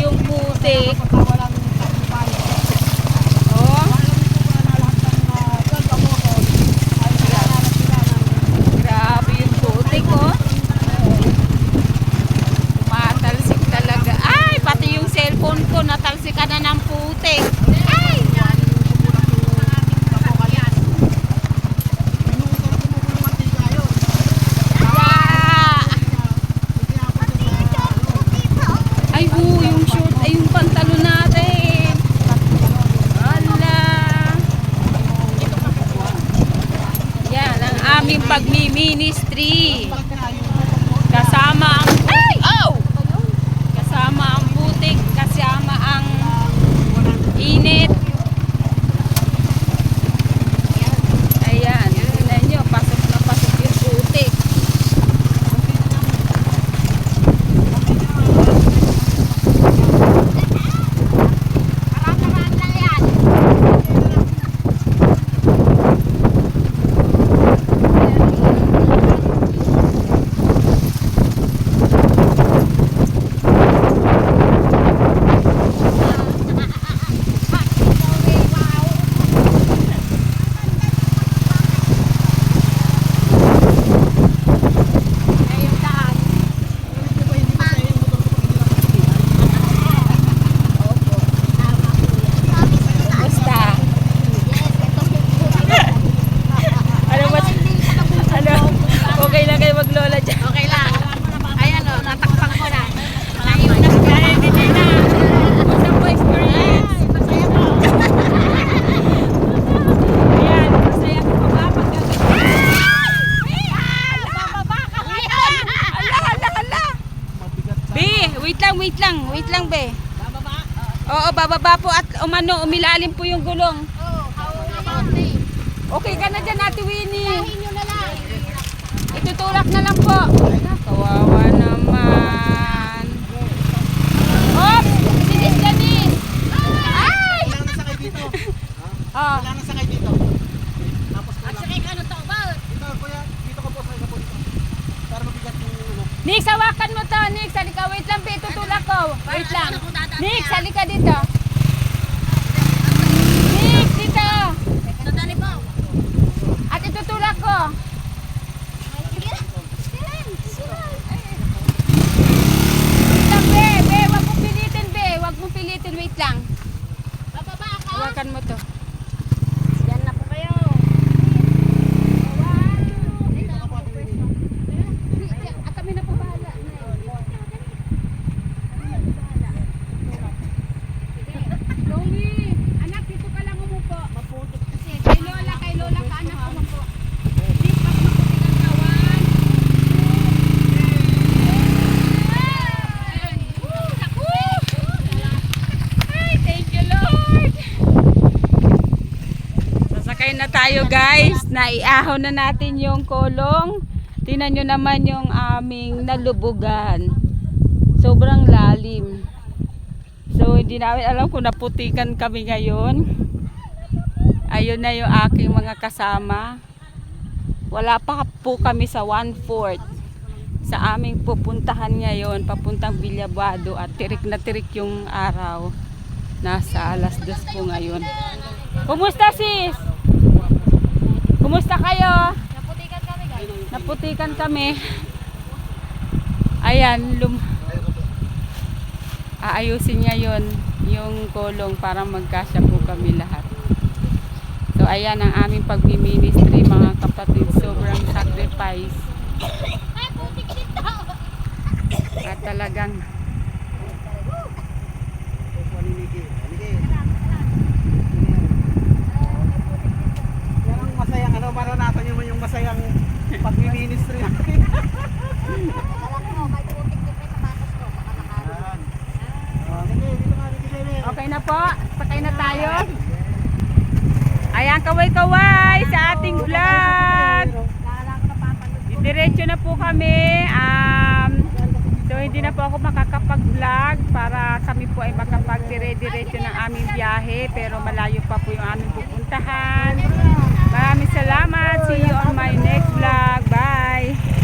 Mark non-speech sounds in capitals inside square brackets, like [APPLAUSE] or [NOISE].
yung putik. Ministry. Oo, bababa po at umano, umilalim po yung gulong. Oo. Okay ka na dyan, Ate Winnie. Kahin nyo na lang. Itutulak na lang po. Kawawa naman. Hop! Sinis Janice! Ay! Kailangan na sakay dito. [LAUGHS] Oh. Kailangan na sakay dito. Tapos At sakay ka ng tokbal. Dito, kuya. Dito ka po. Sakay ka po dito. Para mabigat yung ano. Nix, hawakan mo to. Nix, halika. Wait lang, be. Tutulak ko. Wait lang. Kaya? halika dito. Nix, dito. Nadali po. At itutulak ko. Wait lang, be. Be, wag mong pilitin, be. Wag mong pilitin. Wait lang. Bababa ako. Hawakan mo to. Yan na po kayo. At kami na po bahala. Lomi, anak, dito ka lang umupo. Kay Lola, kay Lola ka, anak, umupo. Please, mas maputi kang kawan. Ayan. Woo! Naku! Ay, thank you, Lord. Sasakay na tayo guys. Naiahon na natin yung kolong. Tingnan nyo naman yung aming nalubugan. Sobrang lalim. So hindi namin alam kung naputikan kami ngayon. Ayun na yung aking mga kasama. Wala pa po kami sa one-fourth sa aming pupuntahan ngayon papuntang Villabado at tirik na tirik yung araw. Nasa alas dos po ngayon. Kumusta sis? Kumusta kayo? Naputikan kami guys. Naputikan kami. Ayan, lum aayusin niya yon yung kolong para magkasya po kami lahat. So ayan ang aming pagmi-ministry mga kapatid. Sobrang sacrifice. Ay, putik dito. At talagang Paninigi. Paninigi. Yan ang masayang ano. Maranasan nyo yung masayang [LAUGHS] pag-ministry natin. Yan. Oh, okay na po. Sakay na tayo. Ayan, kaway-kaway sa ating vlog. Diretso na po kami. Um, so hindi na po ako makakapag-vlog para kami po ay makapag-dire-diretso ng aming biyahe pero malayo pa po yung aming pupuntahan. Maraming salamat. See you on my next vlog. Bye!